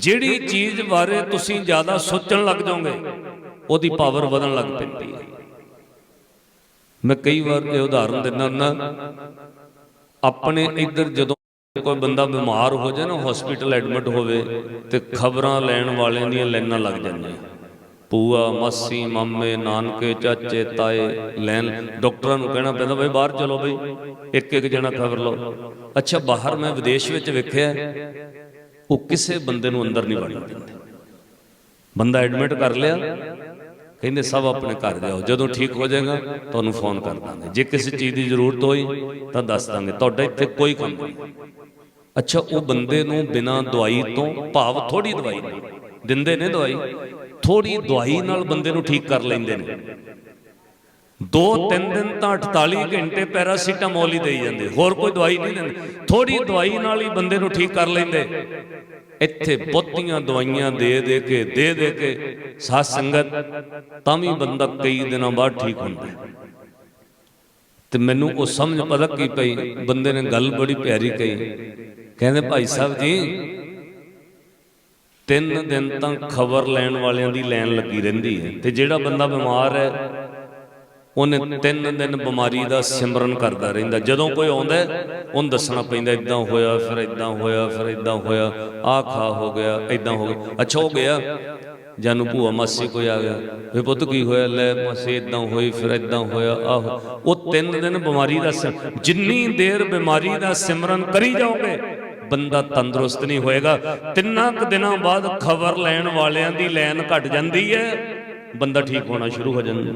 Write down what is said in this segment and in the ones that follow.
ਜਿਹੜੀ ਚੀਜ਼ ਬਾਰੇ ਤੁਸੀਂ ਜ਼ਿਆਦਾ ਸੋਚਣ ਲੱਗ ਜਾਓਗੇ, ਉਹਦੀ ਪਾਵਰ ਵਧਣ ਲੱਗ ਪੈਂਦੀ ਹੈ। ਮੈਂ ਕਈ ਵਾਰ ਇਹ ਉਦਾਹਰਨ ਦਿੰਦਾ ਹੁੰਦਾ, ਆਪਣੇ ਇੱਧਰ ਜਦੋਂ ਕੋਈ ਬੰਦਾ ਬਿਮਾਰ ਹੋ ਜਾਏ ਨਾ ਹਸਪੀਟਲ ਐਡਮਿਟ ਹੋਵੇ ਤੇ ਖਬਰਾਂ ਲੈਣ ਵਾਲਿਆਂ ਦੀਆਂ ਲਾਈਨਾਂ ਲੱਗ ਜਾਂਦੀਆਂ। ਪੂਆ ਮਾਸੀ, ਮਾਮੇ, ਨਾਨਕੇ, ਚਾਚੇ, ਤਾਏ, ਲੈਣ, ਡਾਕਟਰਾਂ ਨੂੰ ਕਹਿਣਾ ਪੈਂਦਾ, ਬਈ ਬਾਹਰ ਚਲੋ ਬਈ ਇੱਕ ਇੱਕ ਜਣਾ ਖਬਰ ਲਓ। ਅੱਛਾ, ਬਾਹਰ ਮੈਂ ਵਿਦੇਸ਼ ਵਿੱਚ ਵੇਖਿਆ ਉਹ ਕਿਸੇ ਬੰਦੇ ਨੂੰ ਅੰਦਰ ਨਹੀਂ ਵੜਨ ਦਿੰਦੇ। ਬੰਦਾ ਐਡਮਿਟ ਕਰ ਲਿਆ, ਕਹਿੰਦੇ ਸਭ ਆਪਣੇ ਘਰ ਜਾਓ, ਜਦੋਂ ਠੀਕ ਹੋ ਜਾਏਗਾ ਤੁਹਾਨੂੰ ਫੋਨ ਕਰ ਦਾਂਗੇ। ਜੇ ਕਿਸੇ ਚੀਜ਼ ਦੀ ਜ਼ਰੂਰਤ ਹੋਈ ਤਾਂ ਦੱਸ ਦਾਂਗੇ, ਤੁਹਾਡਾ ਇੱਥੇ ਕੋਈ ਕੰਮ ਨਹੀਂ। ਅੱਛਾ, ਉਹ ਬੰਦੇ ਨੂੰ ਬਿਨਾਂ ਦਵਾਈ ਤੋਂ ਭਾਵ ਥੋੜੀ ਦਵਾਈ ਦਿੰਦੇ ਨੇ ਦਵਾਈ? ਥੋੜੀ ਦਵਾਈ ਨਾਲ ਬੰਦੇ ਨੂੰ ਠੀਕ ਕਰ ਲੈਂਦੇ ਨੇ। ਦੋ ਤਿੰਨ ਦਿਨ ਤਾਂ 48 ਘੰਟੇ ਪੈਰਾਸੀਟਾਮੋਲ ਹੀ ਦੇਈ ਜਾਂਦੇ। ਹੋਰ ਕੋਈ ਦਵਾਈ ਨਹੀਂ ਦਿੰਦੇ। ਥੋੜੀ ਦਵਾਈ ਨਾਲ ਹੀ ਬੰਦੇ ਨੂੰ ਠੀਕ ਕਰ ਲੈਂਦੇ। ਇੱਥੇ ਬਹੁਤੀਆਂ ਦਵਾਈਆਂ ਦੇ ਦੇ ਕੇ, ਦੇ ਦੇ ਕੇ ਸਾਧ ਸੰਗਤ ਤਾਂ ਵੀ ਬੰਦਾ ਕਈ ਦਿਨਾਂ ਬਾਅਦ ਠੀਕ ਹੁੰਦਾ। ਤੇ ਮੈਨੂੰ ਉਹ ਸਮਝ ਪਤਾ ਕੀ ਪਈ, ਬੰਦੇ ਨੇ ਗੱਲ ਬੜੀ ਪਿਆਰੀ ਕਹੀ। ਕਹਿੰਦੇ, ਭਾਈ ਸਾਹਿਬ ਜੀ, ਤਿੰਨ ਦਿਨ ਤਾਂ ਖਬਰ ਲੈਣ ਵਾਲਿਆਂ ਦੀ ਲਾਈਨ ਲੱਗੀ ਰਹਿੰਦੀ ਹੈ। ਤੇ ਜਿਹੜਾ ਬੰਦਾ ਬਿਮਾਰ ਹੈ ਉਹਨੇ ਤਿੰਨ ਦਿਨ ਬਿਮਾਰੀ ਦਾ ਸਿਮਰਨ ਕਰਦਾ ਰਹਿੰਦਾ। ਜਦੋਂ ਕੋਈ ਆਉਂਦਾ, ਉਹਨੂੰ ਦੱਸਣਾ ਪੈਂਦਾ ਇਦਾਂ ਹੋਇਆ, ਫਿਰ ਇਦਾਂ ਹੋਇਆ, ਫਿਰ ਇਦਾਂ ਹੋਇਆ, ਆਹ ਖਾ ਹੋ ਗਿਆ ਇਦਾਂ ਹੋ ਗਿਆ। ਅੱਛਾ ਹੋ ਗਿਆ। ਜਾਨੂੰ ਭੂਆ ਮਾਸੀ ਕੋਈ ਆ ਗਿਆ। ਵੇ ਪੁੱਤ, ਕੀ ਹੋਇਆ? ਲੈ ਮਾਸੀ ਇਦਾਂ ਹੋਈ, ਫਿਰ ਇਦਾਂ ਹੋਇਆ, ਆਹੋ। ਉਹ ਤਿੰਨ ਦਿਨ ਬਿਮਾਰੀ ਦਾ ਸਿਮ- ਜਿੰਨੀ ਦੇਰ ਬਿਮਾਰੀ ਦਾ ਸਿਮਰਨ ਕਰੀ ਜਾਓਗੇ, ਬੰਦਾ ਤੰਦਰੁਸਤ ਨਹੀਂ ਹੋਏਗਾ। ਤਿੰਨਾਂ ਕੁ ਦਿਨਾਂ ਬਾਅਦ ਖਬਰ ਲੈਣ ਵਾਲਿਆਂ ਦੀ ਲਾਈਨ ਘਟ ਜਾਂਦੀ ਹੈ। ਬੰਦਾ ਠੀਕ ਹੋਣਾ ਸ਼ੁਰੂ ਹੋ ਜਾਂਦਾ।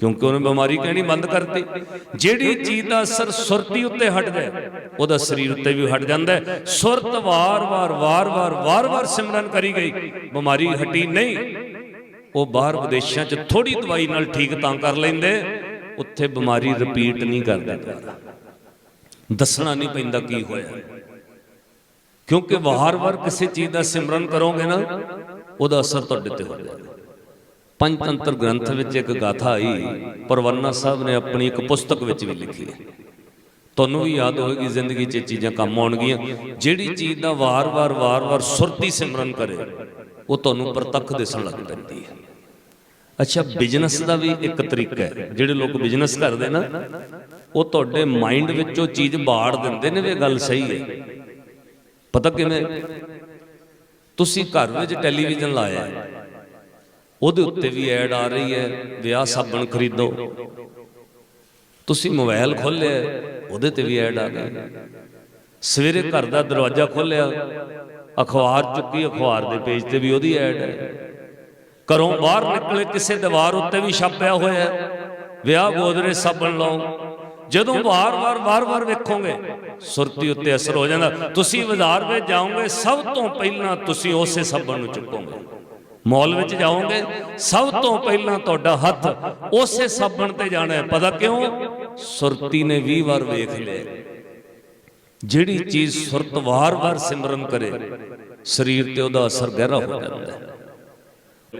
ਕਿਉਂਕਿ ਉਹਨੇ ਬਿਮਾਰੀ ਕਹਿਣੀ ਬੰਦ ਕਰਤੀ। ਜਿਹੜੀ ਚੀਜ਼ ਦਾ ਅਸਰ ਸੁਰਤੀ ਉੱਤੇ ਹਟ ਜਾਏ ਉਹਦਾ ਸਰੀਰ ਉੱਤੇ ਵੀ ਹਟ ਜਾਂਦਾ ਹੈ। ਸੁਰਤ ਵਾਰ-ਵਾਰ ਵਾਰ-ਵਾਰ ਵਾਰ-ਵਾਰ ਸਿਮਰਨ ਕਰੀ ਗਈ। ਬਿਮਾਰੀ ਹਟੀ ਨਹੀਂ। ਉਹ ਬਾਹਰ ਵਿਦੇਸ਼ਾਂ 'ਚ ਥੋੜੀ ਦਵਾਈ ਨਾਲ ਠੀਕ ਤਾਂ ਕਰ ਲੈਂਦੇ, ਉੱਥੇ ਬਿਮਾਰੀ ਰਿਪੀਟ ਨਹੀਂ ਕਰਦਾ। ਦੁਬਾਰਾ ਦੱਸਣਾ ਨਹੀਂ ਪੈਂਦਾ ਕੀ ਹੋਇਆ। ਕਿਉਂਕਿ ਵਾਰ-ਵਾਰ ਕਿਸੇ ਚੀਜ਼ ਦਾ ਸਿਮਰਨ ਕਰੋਗੇ ਨਾ, ਉਹਦਾ ਅਸਰ ਤੁਹਾਡੇ ਤੇ ਹੋ ਜਾਏਗਾ। ਪੰਚਤੰਤਰ ਗ੍ਰੰਥ ਵਿੱਚ ਇੱਕ ਗਾਥਾ ਆਈ, ਪਰਵੰਨਾ ਸਾਹਿਬ ਨੇ ਆਪਣੀ ਇੱਕ ਪੁਸਤਕ ਵਿੱਚ ਵੀ ਲਿਖੀ ਹੈ। ਤੁਹਾਨੂੰ ਵੀ ਯਾਦ ਹੋਏਗੀ ਜ਼ਿੰਦਗੀ 'ਚ ਇਹ ਚੀਜ਼ਾਂ ਕੰਮ ਆਉਣਗੀਆਂ। ਜਿਹੜੀ ਚੀਜ਼ ਦਾ ਵਾਰ-ਵਾਰ ਵਾਰ-ਵਾਰ ਸੁਰਤੀ ਸਿਮਰਨ ਕਰੇ, ਉਹ ਤੁਹਾਨੂੰ ਪ੍ਰਤੱਖ ਦਿਸਣ ਲੱਗ ਪੈਂਦੀ ਹੈ। ਅੱਛਾ, ਬਿਜ਼ਨਸ ਦਾ ਵੀ ਇੱਕ ਤਰੀਕਾ ਹੈ। ਜਿਹੜੇ ਲੋਕ ਬਿਜ਼ਨਸ ਕਰਦੇ ਨਾ, ਉਹ ਤੁਹਾਡੇ ਮਾਈਂਡ ਵਿੱਚ ਉਹ ਚੀਜ਼ ਬਾੜ ਦਿੰਦੇ ਨੇ ਵੀ ਇਹ ਗੱਲ ਸਹੀ ਹੈ। ਪਤਾ ਕਿਵੇਂ? ਤੁਸੀਂ ਘਰ ਵਿੱਚ ਟੈਲੀਵਿਜ਼ਨ ਲਾਇਆ ਉਹਦੇ ਉੱਤੇ ਵੀ ਐਡ ਆ ਰਹੀ ਹੈ ਵਿਆਹ ਸਾਬਣ ਖਰੀਦੋ। ਤੁਸੀਂ ਮੋਬਾਈਲ ਖੋਲ੍ਹਿਆ ਉਹਦੇ ਤੇ ਵੀ ਐਡ ਆ ਗਈ। ਸਵੇਰੇ ਘਰ ਦਾ ਦਰਵਾਜ਼ਾ ਖੋਲ੍ਹਿਆ ਅਖਬਾਰ ਚੁੱਕੀ, ਅਖਬਾਰ ਦੇ ਪੇਜ ਤੇ ਵੀ ਉਹਦੀ ਐਡ ਹੈ। ਘਰੋਂ ਬਾਹਰ ਨਿਕਲੇ, ਕਿਸੇ ਦੀਵਾਰ ਉੱਤੇ ਵੀ ਛਾਪਿਆ ਹੋਇਆ ਹੈ। ਵਿਆਹ ਗੋਦਰੇ ਸਾਬਣ ਲਾਓ। ਜਦੋਂ ਵਾਰ-ਵਾਰ ਵਾਰ-ਵਾਰ ਵੇਖੋਗੇ, ਸੁਰਤੀ ਉੱਤੇ ਅਸਰ ਹੋ ਜਾਂਦਾ। ਤੁਸੀਂ ਬਾਜ਼ਾਰ ਵਿੱਚ ਜਾਓਗੇ, ਸਭ ਤੋਂ ਪਹਿਲਾਂ ਤੁਸੀਂ ਉਸੇ ਸਾਬਣ ਨੂੰ ਚੁੱਕੋਗੇ। ਮਾਲ ਵਿੱਚ ਜਾਓਗੇ, ਸਭ ਤੋਂ ਪਹਿਲਾਂ ਤੁਹਾਡਾ ਹੱਥ ਉਸੇ ਸਾਬਣ ਤੇ ਜਾਣਾ ਹੈ। ਪਤਾ ਕਿਉਂ? ਸੁਰਤੀ ਨੇ 20 ਵਾਰ ਵੇਖ ਲਿਆ। ਜਿਹੜੀ ਚੀਜ਼ ਸੁਰਤ ਵਾਰ-ਵਾਰ ਸਿਮਰਨ ਕਰੇ, ਸਰੀਰ ਤੇ ਉਹਦਾ ਅਸਰ ਗਹਿਰਾ ਹੋ ਜਾਂਦਾ ਹੈ।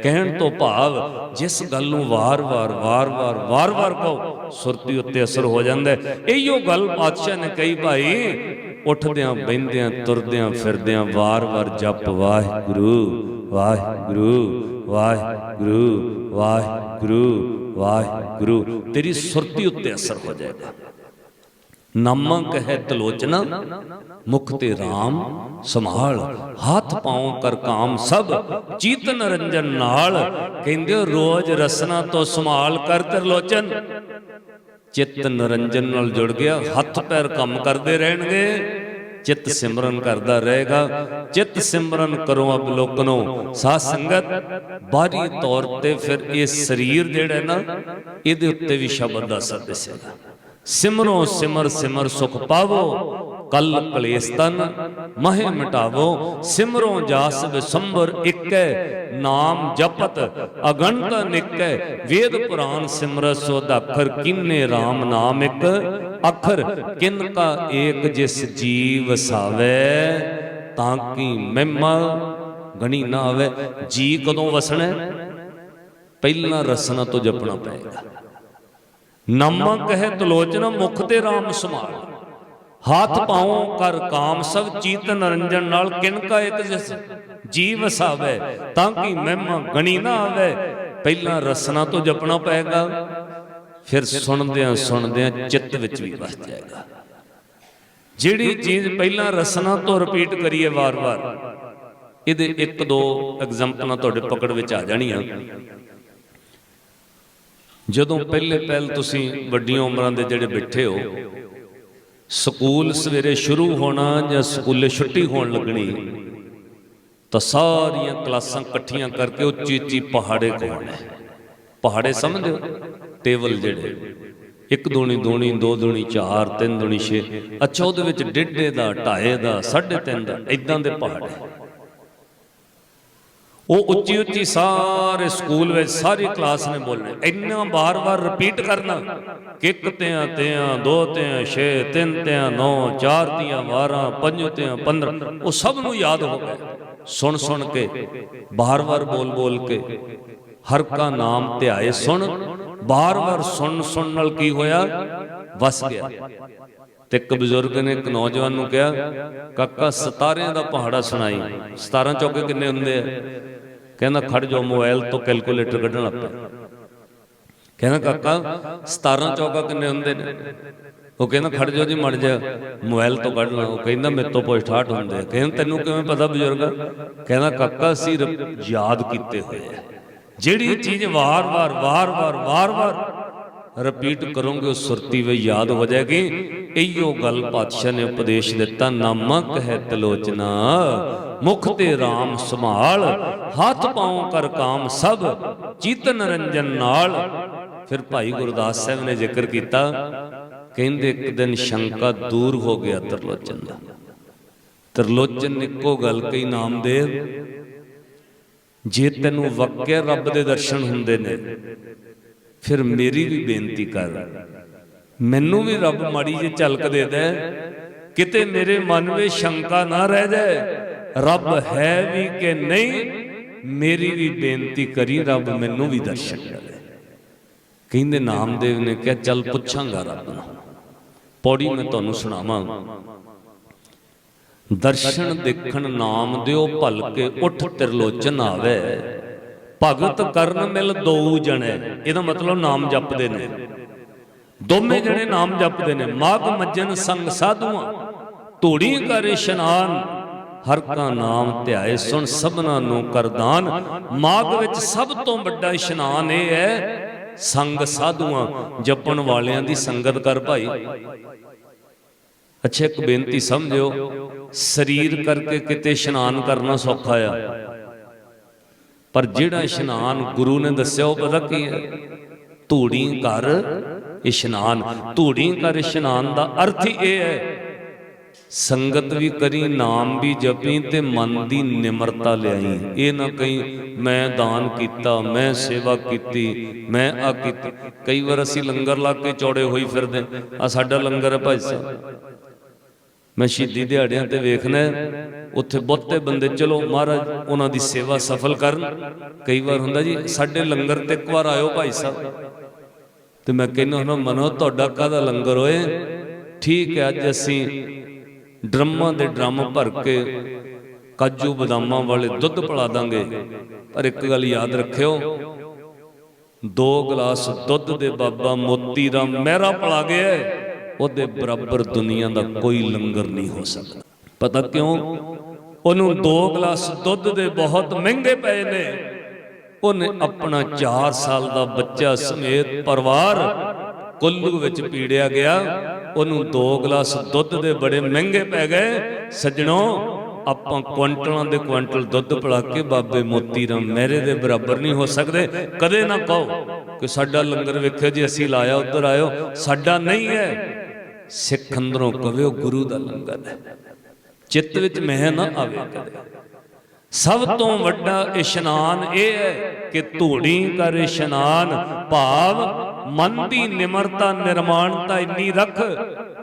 ਕਹਿਣ ਤੋਂ ਭਾਵ, ਜਿਸ ਗੱਲ ਨੂੰ ਵਾਰ-ਵਾਰ ਵਾਰ-ਵਾਰ ਵਾਰ-ਵਾਰ ਕਹੋ, ਸੁਰਤੀ ਉੱਤੇ ਅਸਰ ਹੋ ਜਾਂਦਾ ਹੈ। ਇਹੀਓ ਗੱਲ ਪਾਤਸ਼ਾਹ ਨੇ ਕਹੀ, ਭਾਈ, ਉੱਠਦਿਆਂ ਬੈੰਦਿਆਂ ਤੁਰਦਿਆਂ, ਫਿਰਦਿਆਂ ਵਾਰ-ਵਾਰ ਜਪ ਵਾਹਿਗੁਰੂ। ਵਾਹਿਗੁਰੂ ਵਾਹਿਗੁਰੂ ਵਾਹਿਗੁਰੂ ਵਾਹਿਗੁਰੂ। ਤੇਰੀ ਸੁਰਤੀ ਉੱਤੇ ਅਸਰ ਹੋ ਜਾਏਗਾ। ਨਮਕ ਹੈ ਤਲੋਚਨਾ, ਮੁਖ ਤੇ RAM ਸੰਭਾਲ, ਹੱਥ ਪਾਉ ਕਰ ਕਾਮ ਸਭ, ਚੀਤ ਨਰੰਜਨ ਨਾਲ। ਕਹਿੰਦੇ ਰੋਜ਼ ਰਸਨਾ ਤੋਂ ਸੰਭਾਲ ਕਰ ਤਰਲੋਚਨ ਚਿੱਤ ਨਰੰਜਨ ਨਾਲ ਜੁੜ ਗਿਆ, ਹੱਥ ਪੈਰ ਕੰਮ ਕਰਦੇ ਰਹਿਣਗੇ। ਚਿੱਤ ਸਿਮਰਨ ਕਰਦਾ ਰਹੇਗਾ। ਚਿੱਤ ਸਿਮਰਨ ਕਰੋ ਅਬਲੋਕਨੋ ਸਾਧ ਸੰਗਤ, ਬਾਹਰੀ ਤੌਰ ਤੇ ਫਿਰ ਇਹ ਸਰੀਰ ਜਿਹੜਾ ਨਾ, ਇਹਦੇ ਉੱਤੇ ਵੀ ਸ਼ਬਦ ਦਾ ਅਸਰ ਸਿਮਰੋ ਸਿਮਰ ਸਿਮਰ ਸੁਖ ਪਾਵੋ। ਕਲ ਕਲੇਸ਼ ਤਨ ਮਹਿ ਮਿਟਾਵੋ, ਸਿਮਰੋ ਜਾਸ ਵਿਸੰਬਰ ਇਕੈ, ਨਾਮ ਜਪਤ ਅਗਣਤ ਨਿਕੈ, ਵੇਦ ਪੁਰਾਨ ਸਿਮਰਤ ਸੋ ਅੱਖਰ ਕਿੰਨੇ RAM ਨਾਮ ਇੱਕ? ਅੱਖਰ ਕਿਨ ਕਾ ਏਕ ਜਿਸ ਜੀਵ ਸਾਵੇ, ਤਾਂ ਕੀ ਮਹਿਮਾ ਗਣੀ ਨਾ ਆਵੇ? ਜੀ ਕਦੋਂ ਵਸਣਾ? ਪਹਿਲਾਂ ਰਸਨਾ ਤੋਂ ਜਪਣਾ ਪਏਗਾ। ਨਮਕ ਹੈ ਤਲੋਚਨਾ ਮੁਖ ਤੇ RAM ਸਮਾਲ ਹੱਥ ਪਾਉ ਕਰ ਕਾਮ ਸਭ ਚੀਤ ਨਰੰਜਨ ਨਾਲ ਕਿਨਕਾ ਇੱਕ ਜਿਸ ਜੀ ਵਸਾਵੇ ਤਾਂ ਕਿ ਮਹਿਮਾ ਗਣੀ ਨਾ ਆਵੇ। ਪਹਿਲਾਂ ਰਸਨਾ ਤੋਂ ਜਪਣਾ ਪਏਗਾ, ਫਿਰ ਸੁਣਦਿਆਂ ਸੁਣਦਿਆਂ ਚਿੱਤ ਵਿੱਚ ਵੀ ਵਸ ਜਾਏਗਾ। ਜਿਹੜੀ ਚੀਜ਼ ਪਹਿਲਾਂ ਰਸਨਾ ਤੋਂ ਰਿਪੀਟ ਕਰੀਏ ਵਾਰ-ਵਾਰ, ਇਹਦੇ ਇੱਕ ਦੋ ਐਗਜ਼ਾਮਪਲਾਂ ਤੁਹਾਡੇ ਪਕੜ ਵਿੱਚ ਆ ਜਾਣੀਆਂ। ਜਦੋਂ ਪਹਿਲੇ ਪਹਿਲ ਤੁਸੀਂ ਵੱਡੀਆਂ ਉਮਰਾਂ ਦੇ ਜਿਹੜੇ ਬੈਠੇ ਹੋ ਸਕੂਲ ਸਵੇਰੇ ਸ਼ੁਰੂ ਹੋਣਾ ਜਾਂ ਸਕੂਲੇ ਛੁੱਟੀ ਹੋਣ ਲੱਗਣੀ, ਤਾਂ ਸਾਰੀਆਂ ਕਲਾਸਾਂ ਇਕੱਠੀਆਂ ਕਰਕੇ ਉੱਚੀ ਉੱਚੀ ਪਹਾੜੇ ਕੋਣੇ ਪਹਾੜੇ ਸਮਝਦੇ ਹੋ? ਟੇਬਲ ਜਿਹੜੇ, ਇੱਕ ਦੂਣੀ ਦੂਣੀ, ਦੋ ਦੂਣੀ ਚਾਰ, ਤਿੰਨ ਦੂਣੀ ਛੇ, ਅੱਛਾ ਉਹਦੇ ਵਿੱਚ ਡੇਢੇ ਦਾ, ਢਾਏ ਦਾ, ਸਾਢੇ ਤਿੰਨ ਦਾ ਇਦਾਂ ਦੇ ਪਹਾੜੇ। ਉਹ ਉੱਚੀ ਉੱਚੀ ਸਾਰੇ ਸਕੂਲ ਵਿੱਚ ਸਾਰੀ ਕਲਾਸ ਨੇ ਬੋਲਣਾ। ਇੰਨਾ ਬਾਰ-ਬਾਰ ਰਿਪੀਟ ਕਰਨਾ। ਕਿੱਕ ਤਿਆਂ ਤਿਆਂ, ਦੋ ਤਿਆਂ, ਛੇ, ਤਿੰਨ ਤਿਆਂ, ਨੌ, ਚਾਰ ਤਿਆਂ 12 ਪੰਜ ਤਿਆਂ 15 ਉਹ ਸਭ ਨੂੰ ਯਾਦ ਹੋ ਗਿਆ। ਸੁਣ ਸੁਣ ਕੇ ਬਾਰ-ਬਾਰ ਬੋਲ-ਬੋਲ ਕੇ, ਹਰ ਕਾ ਨਾਮ ਧਿਆਏ ਸੁਣ। ਬਾਰ-ਬਾਰ ਸੁਣ ਸੁਣ ਨਾਲ ਕੀ ਹੋਇਆ? ਵਸ ਗਿਆ। ਤੇ ਇੱਕ ਬਜ਼ੁਰਗ ਨੇ ਇੱਕ ਨੌਜਵਾਨ ਨੂੰ ਕਿਹਾ, ਕਾਕਾ, ਸਤਾਰਿਆਂ ਦਾ ਪਹਾੜਾ ਸੁਣਾਈ। 17 ਚੌਕੇ ਕਿੰਨੇ ਹੁੰਦੇ ਆ? ਕਹਿੰਦਾ ਖੜ ਜਾ ਮੋਬਾਈਲ ਤੋਂ ਕੈਲਕੂਲੇਟਰ ਕੱਢਣ ਲੱਗ ਪਿਆ। ਕਹਿੰਦਾ ਕਾਕਾ 17 ਚੌਕਾ ਕਿੰਨੇ ਹੁੰਦੇ ਨੇ? ਉਹ ਕਹਿੰਦਾ ਖੜ ਜਾ ਜੀ ਮੜ ਜਾ। ਮੋਬਾਈਲ ਤੋਂ ਕੱਢ ਲਾ ਉਹ ਕਹਿੰਦਾ ਮੇਰੇ ਤੋਂ ਪੁੱਛ 68 ਹੁੰਦੇ ਆ। ਕਹਿੰਦਾ ਤੈਨੂੰ ਕਿਵੇਂ ਪਤਾ ਬਜ਼ੁਰਗ? ਕਹਿੰਦਾ ਕਾਕਾ, ਅਸੀਂ ਯਾਦ ਕੀਤੇ ਹੋਏ ਆ। ਜਿਹੜੀ ਚੀਜ਼ ਵਾਰ-ਵਾਰ ਵਾਰ-ਵਾਰ ਵਾਰ-ਵਾਰ ਰਿਪੀਟ ਕਰੋਗੇ ਉਹ ਸੁਰਤੀ ਵੇ ਯਾਦ ਹੋ ਜਾਏਗੀ। ਇਹੀਓ ਗੱਲ ਪਾਤਸ਼ਾਹ ਨੇ ਉਪਦੇਸ਼ ਦਿੱਤਾ, ਨਾਮਾ ਕਹਿ ਤਲੋਚਨਾ, ਮੁਖ ਤੇ RAM ਸੰਭਾਲ, ਹੱਥ ਪਾਉ ਕਰ ਕਾਮ ਸਭ ਚੀਤਨ ਰੰਜਨ ਨਾਲ। ਫਿਰ ਭਾਈ ਗੁਰਦਾਸ ਸਾਹਿਬ ਨੇ ਜ਼ਿਕਰ ਕੀਤਾ, ਕਹਿੰਦੇ ਇੱਕ ਦਿਨ ਸ਼ੰਕਾ ਦੂਰ ਹੋ ਗਿਆ ਤਰਲੋਚਨ ਦਾ। ਤਰਲੋਚਨ ਇੱਕੋ ਗੱਲ ਕਹੀ, ਨਾਮਦੇਵ, ਜੇ ਤੈਨੂੰ ਵਾਕਿਆ ਰੱਬ ਦੇ ਦਰਸ਼ਨ ਹੁੰਦੇ ਨੇ ਫਿਰ ਮੇਰੀ ਵੀ ਬੇਨਤੀ ਕਰ। ਮੈਨੂੰ ਵੀ ਰੱਬ ਮਾੜੀ ਜੇ ਝਲਕ ਦੇ ਦੇ। ਕਿਤੇ ਮੇਰੇ ਮਨ ਵਿੱਚ ਸ਼ੰਕਾ ਨਾ ਰਹਿ ਜਾਏ। ਰੱਬ ਹੈ ਵੀ ਕਿ ਨਹੀਂ, ਮੇਰੀ ਵੀ ਬੇਨਤੀ ਕਰੀ ਰੱਬ ਮੈਨੂੰ ਵੀ ਦਰਸ਼ਨ ਕਰੇ। ਕਹਿੰਦੇ ਨਾਮਦੇਵ ਨੇ ਕਿਹਾ, ਚੱਲ ਪੁੱਛਾਂਗਾ ਰੱਬ ਨੂੰ। ਪੌੜੀ ਮੈਂ ਤੁਹਾਨੂੰ ਸੁਣਾਵਾਂ। ਦਰਸ਼ਨ ਦੇਖਣ ਨਾਮ ਦਿਓ, ਭਲਕੇ ਉੱਠ ਤਿਰਲੋਚਨ ਆਵੇ। ਭਗਤ ਕਰਨ ਮਿਲ ਦੋ ਜਣੇ। ਇਹਦਾ ਮਤਲਬ ਨਾਮ ਜਪਦੇ ਨੇ। ਦੋਵੇਂ ਜਣੇ ਨਾਮ ਜਪਦੇ ਨੇ। ਮਾਗ ਮੱਜਨ ਸੰਗ ਸਾਧੂਆਂ। ਧੂੜੀ ਕਰ ਇਸ਼ਨਾਨ। ਹਰ ਕਾ ਨਾਮ ਧਿਆਏ ਸੁਣ ਸਭਨਾ ਨੂੰ ਕਰਦਾਨ। ਮਾਗ ਵਿੱਚ ਸਭ ਤੋਂ ਵੱਡਾ ਇਸ਼ਨਾਨ ਇਹ ਹੈ ਸੰਗ ਸਾਧੂਆਂ ਜਪਣ ਵਾਲਿਆਂ ਦੀ ਸੰਗਤ ਕਰ ਭਾਈ। ਅੱਛਾ ਇੱਕ ਬੇਨਤੀ ਸਮਝਿਓ ਸਰੀਰ ਕਰਕੇ ਕਿਤੇ ਇਸ਼ਨਾਨ ਕਰਨਾ ਸੌਖਾ ਆ। ਪਰ ਜਿਹੜਾ ਇਸ਼ਨਾਨ ਗੁਰੂ ਨੇ ਦੱਸਿਆ ਉਹ ਪਤਾ ਕੀ ਹੈ? ਧੂੜੀ ਕਰ ਇਸ਼ਨਾਨ। ਧੂੜੀ ਕਰ ਇਸ਼ਨਾਨ ਦਾ ਅਰਥ ਹੀ ਇਹ ਹੈ, ਸੰਗਤ ਵੀ ਕਰੀ, ਨਾਮ ਵੀ ਜਪੀ ਤੇ ਮਨ ਦੀ ਨਿਮਰਤਾ ਲਿਆਈ। ਇਹ ਨਾ ਕਹੀਂ, ਮੈਂ ਦਾਨ ਕੀਤਾ, ਮੈਂ ਸੇਵਾ ਕੀਤੀ, ਮੈਂ ਆ ਕੀਤੀ। ਕਈ ਵਾਰ ਅਸੀਂ ਲੰਗਰ ਲਾ ਕੇ ਚੌੜੇ ਹੋਈ ਫਿਰਦੇ ਆ ਸਾਡਾ ਲੰਗਰ ਹੈ ਭਾਈ ਸਾਹਿਬ। ਮੈਂ ਸ਼ਹੀਦੀ ਦਿਹਾੜਿਆਂ ਤੇ ਵੇਖਣਾ ਉੱਥੇ ਬਹੁਤੇ ਬੰਦੇ, ਚਲੋ ਮਹਾਰਾਜ, ਉਹਨਾਂ ਦੀ ਸੇਵਾ ਸਫਲ ਕਰਨ। ਕਈ ਵਾਰ ਹੁੰਦਾ ਜੀ, ਸਾਡੇ ਲੰਗਰ ਤੇ ਇੱਕ ਵਾਰ ਆਇਓ ਭਾਈ ਸਾਹਿਬ। ਤੇ ਮੈਂ ਕਹਿੰਦਾ ਹੁੰਦਾ, ਮਨੋ ਤੁਹਾਡਾ ਕਾਹਦਾ ਲੰਗਰ ਹੋਏ? ਠੀਕ ਹੈ, ਅੱਜ ਅਸੀਂ ਡਰਮਾਂ ਦੇ ਡਰਮ ਭਰ ਕੇ ਕਾਜੂ ਬਦਾਮਾਂ ਵਾਲੇ ਦੁੱਧ ਪਿਲਾ ਦਾਂਗੇ। ਪਰ ਇੱਕ ਗੱਲ ਯਾਦ ਰੱਖਿਓ, ਦੋ ਗਲਾਸ ਦੁੱਧ ਦੇ ਬਾਬਾ ਮੋਤੀ ਰਾਮ ਮਹਿਰਾ ਪਲਾ ਗਿਆ ਉਹਦੇ ਬਰਾਬਰ ਦੁਨੀਆ ਦਾ ਕੋਈ ਲੰਗਰ ਨਹੀਂ ਹੋ ਸਕਦਾ। ਪਤਾ ਕਿਉਂ? ਉਹਨੂੰ ਦੋ ਗਲਾਸ ਦੁੱਧ ਦੇ ਬਹੁਤ ਮਹਿੰਗੇ ਪਏ ਨੇ। ਉਹਨੇ ਆਪਣਾ 4 ਸਾਲ ਦਾ ਬੱਚਾ ਸਮੇਤ ਪਰਿਵਾਰ ਕੁੱਲੂ ਵਿੱਚ ਪੀੜਿਆ ਗਿਆ। ਉਹਨੂੰ ਦੋ ਗਲਾਸ ਦੁੱਧ ਦੇ ਬੜੇ ਮਹਿੰਗੇ ਪੈ ਗਏ। ਸੱਜਣੋ, ਆਪਾਂ ਕੁਇੰਟਲਾਂ ਦੇ ਕੁਇੰਟਲ ਦੁੱਧ ਪਿਲਾ ਕੇ ਬਾਬੇ ਮੋਤੀ ਰਾਮ ਮਹਿਰੇ ਦੇ ਬਰਾਬਰ ਨਹੀਂ ਹੋ ਸਕਦੇ। ਕਦੇ ਨਾ ਕਹੋ ਕਿ ਸਾਡਾ ਲੰਗਰ ਵੇਖਿਓ ਜੀ, ਅਸੀਂ ਲਾਇਆ, ਉਧਰ ਆਇਓ। ਸਾਡਾ ਨਹੀਂ ਹੈ। ਸਿੱਖ ਅੰਦਰੋਂ ਕਵੇ ਉਹ ਗੁਰੂ ਦਾ ਲੰਗਰ ਹੈ। ਚਿੱਤ ਵਿੱਚ ਮਹਿ ਨਾ ਆਵੇ ਕਦੇ। ਸਭ ਤੋਂ ਵੱਡਾ ਇਸ਼ਨਾਨ ਇਹ ਹੈ ਕਿ ਧੂੜੀ ਕਰ ਇਸ਼ਨਾਨ, ਭਾਵ ਮਨ ਦੀ ਨਿਮਰਤਾ, ਨਿਰਮਾਣਤਾ ਇੰਨੀ ਰੱਖ,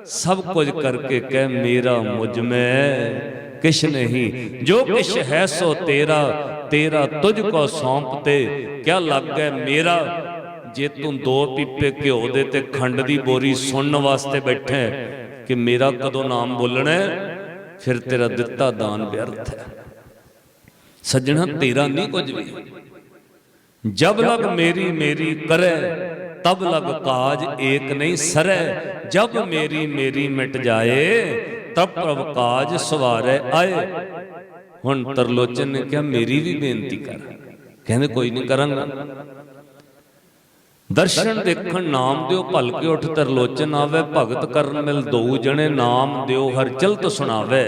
ਸਭ ਕੁਝ ਕਰਕੇ ਕਹਿ ਮੇਰਾ ਮੁਝ ਮੈਂ ਕਿਛ ਨਹੀਂ, ਜੋ ਕਿਛ ਹੈ ਸੋ ਤੇਰਾ ਤੇਰਾ ਤੁਝ ਕੋ ਸੌਂਪ ਤੇ, ਕਿਆ ਲੱਗੈ ਮੇਰਾ ਜੇ ਤੂੰ ਦੋ ਪੀਪੇ ਘਿਓ ਦੇ ਤੇ ਖੰਡ ਦੀ ਬੋਰੀ ਸੁਣਨ ਵਾਸਤੇ ਬੈਠਾ ਕਿ ਮੇਰਾ ਕਦੋਂ ਨਾਮ ਬੋਲਣਾ ਫਿਰ ਤੇਰਾ ਦਿੱਤਾ ਦਾਨ ਵਿਅਰਥ ਹੈ। ਸੱਜਣਾ, ਤੇਰਾ ਨਹੀਂ ਕੁਝ ਵੀ। ਜਬ ਲਗ ਮੇਰੀ ਮੇਰੀ ਕਰੈ, ਤਬ ਲਗ ਕਾਜ ਏਕ ਨਹੀਂ ਸਰੈ। ਜਬ ਮੇਰੀ ਮੇਰੀ ਮਿਟ ਜਾਏ, ਤਬ ਪ੍ਰਭ ਕਾਜ ਸਵਾਰੈ ਆਏ। ਹੁਣ ਤਰਲੋਚਨ ਨੇ ਕਿਹਾ, ਮੇਰੀ ਵੀ ਬੇਨਤੀ ਕਰ। ਕਹਿੰਦੇ, ਕੋਈ ਨਹੀਂ ਕਰਾਂਗਾ। ਦਰਸ਼ਨ ਦੇਖਣ ਨਾਮ ਦਿਓ, ਭਲਕੇ ਉਠ ਤਰਲੋਚਨ ਆਵੇ, ਭਗਤ ਕਰਨ ਮਿਲ ਦੋ ਜਣੇ ਨਾਮ ਦਿਓ, ਹਰ ਚਲਤ ਸੁਣਾਵੇ।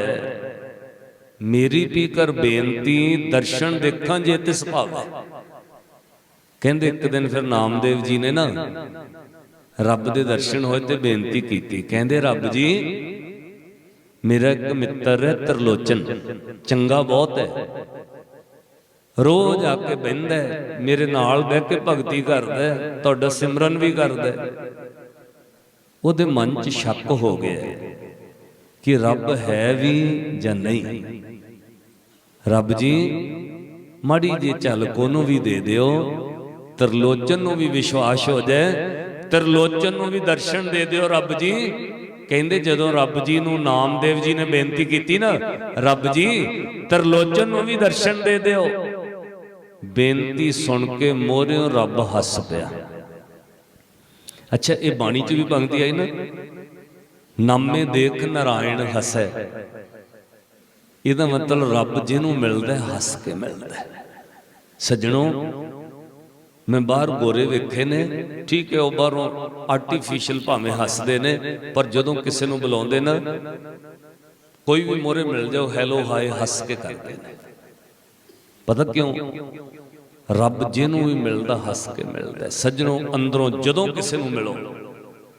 ਮੇਰੀ ਵੀ ਕਰ ਬੇਨਤੀ, ਦਰਸ਼ਨ ਦੇਖਾਂ ਜੇ ਤਿਸ ਭਾਵੇ। ਕਹਿੰਦੇ ਇੱਕ ਦਿਨ ਫਿਰ ਨਾਮਦੇਵ ਜੀ ਨੇ ਨਾ, ਰੱਬ ਦੇ ਦਰਸ਼ਨ ਹੋਏ ਤੇ ਬੇਨਤੀ ਕੀਤੀ। ਕਹਿੰਦੇ, ਰੱਬ ਜੀ, ਮੇਰਾ ਇੱਕ ਮਿੱਤਰ ਹੈ ਤਰਲੋਚਨ, ਚੰਗਾ ਬਹੁਤ ਹੈ। ਰੋਜ਼ ਆ ਕੇ ਬਹਿੰਦਾ ਮੇਰੇ ਨਾਲ ਬਹਿ ਕੇ ਭਗਤੀ ਕਰਦਾ ਤੁਹਾਡਾ ਸਿਮਰਨ ਵੀ ਕਰਦਾ ਉਹਦੇ ਮਨ 'ਚ ਸ਼ੱਕ ਹੋ ਗਿਆ ਕਿ ਰੱਬ ਹੈ ਵੀ ਜਾਂ ਨਹੀਂ। ਰੱਬ ਜੀ, ਮਾੜੀ ਜੇ ਚੱਲ ਕੋ ਵੀ ਦੇ ਦਿਓ, ਤਰਲੋਚਨ ਨੂੰ ਵੀ ਵਿਸ਼ਵਾਸ ਹੋ ਜਾਏ, ਤਰਲੋਚਨ ਨੂੰ ਵੀ ਦਰਸ਼ਨ ਦੇ ਦਿਓ ਰੱਬ ਜੀ। ਕਹਿੰਦੇ ਜਦੋਂ ਰੱਬ ਜੀ ਨੂੰ ਨਾਮਦੇਵ ਜੀ ਨੇ ਬੇਨਤੀ ਕੀਤੀ ਨਾ, ਰੱਬ ਜੀ, ਤਰਲੋਚਨ ਨੂੰ ਵੀ ਦਰਸ਼ਨ ਦੇ ਦਿਓ। ਬੇਨਤੀ ਸੁਣ ਕੇ ਮੋਰਿਓ ਰੱਬ ਹੱਸ ਪਿਆ। ਅੱਛਾ ਇਹ ਬਾਣੀ ਚ ਵੀ ਪੰਕਤੀ ਆਈ ਨਾ? ਨਾਮੇ ਦੇਖ ਨਾਰਾਇਣ ਹਸੈ। ਇਹਦਾ ਮਤਲਬ ਰੱਬ ਜਿਹਨੂੰ ਮਿਲਦਾ ਹੈ, ਹੱਸ ਕੇ ਮਿਲਦਾ ਹੈ। ਸੱਜਣੋ ਮੈਂ ਬਾਹਰ ਗੋਰੇ ਵੇਖੇ ਨੇ ਠੀਕ ਹੈ ਉਹ ਬਾਹਰੋਂ ਆਰਟੀਫੀਸ਼ੀਅਲ ਭਾਵੇਂ ਹੱਸਦੇ ਨੇ ਪਰ ਜਦੋਂ ਕਿਸੇ ਨੂੰ ਬੁਲਾਉਂਦੇ ਨਾ ਕੋਈ ਵੀ ਮੋਰੇ ਮਿਲ ਜਾਓ ਹੈਲੋ ਹਾਏ ਹੱਸ ਕੇ ਕਰਦੇ ਨੇ। ਪਤਾ ਕਿਉਂ? ਰੱਬ ਜਿਹਨੂੰ ਵੀ ਮਿਲਦਾ ਹੱਸ ਕੇ ਮਿਲਦਾ ਹੈ। ਅੰਦਰੋਂ ਜਦੋਂ ਕਿਸੇ ਨੂੰ ਮਿਲੋ,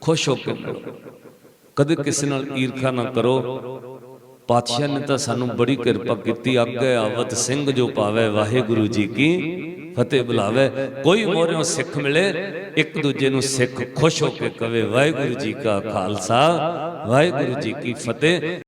ਖੁਸ਼ ਹੋ ਕੇ ਮਿਲੋ। ਕਦੇ ਕਿਸੇ ਨਾਲ ਈਰਖਾ ਨਾ ਕਰੋ। ਪਾਤਸ਼ਾਹ ਨੇ ਤਾਂ ਸਾਨੂੰ ਬੜੀ ਕਿਰਪਾ ਕੀਤੀ। ਅੱਗੇ ਆਵਤ ਸਿੰਘ ਜੋ ਪਾਵੇ ਵਾਹਿਗੁਰੂ ਜੀ ਕੀ ਫਤਿਹ ਬੁਲਾਵੇ। ਕੋਈ ਮੋਰਿਓ ਸਿੱਖ ਮਿਲੇ, ਇੱਕ ਦੂਜੇ ਨੂੰ ਸਿੱਖ ਖੁਸ਼ ਹੋ ਕੇ ਕਵੇ, ਵਾਹਿਗੁਰੂ ਜੀ ਕਾ ਖਾਲਸਾ, ਵਾਹਿਗੁਰੂ ਜੀ ਕੀ ਫਤਿਹ।